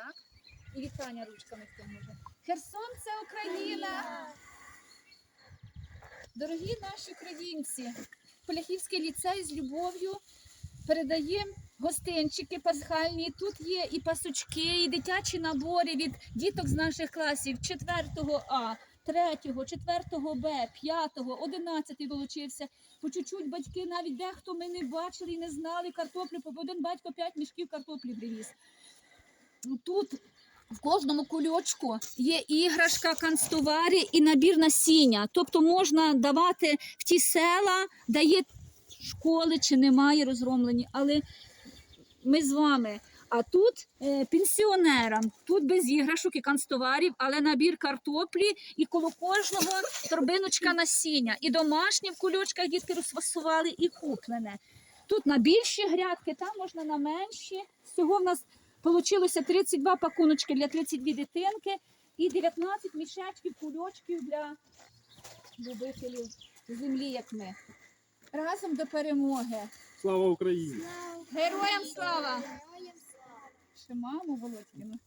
так? І вітання ручками хто може. Херсон це Україна. Дорогі наші українці, Поляхівський ліцей з любов'ю передає гостинчики пасхальні. Тут є і пасочки, і дитячі набори від діток з наших класів 4 А, 3, 4 Б, 5, 11 долучився. По чуть-чуть батьки навіть дехто ми не бачили і не знали картоплю, один батько 5 мішків картоплі привіз. Тут в кожному кульочку є іграшка, канцтовари і набір насіння. Тобто можна давати в ті села, де є школи чи немає розгромлені, але ми з вами. А тут е, пенсіонерам, тут без іграшок і канцтоварів, але набір картоплі і коло кожного торбиночка насіння. І домашнє в кульочках дітки розфасували, і куплене. Тут на більші грядки, там можна на менші. Всього в нас вийшло 32 пакуночки для 32 дитинки і 19 мішечків, кульочків для любителів землі, як ми. Разом до перемоги. Слава Україні! Героям слава! Ще маму Володькину.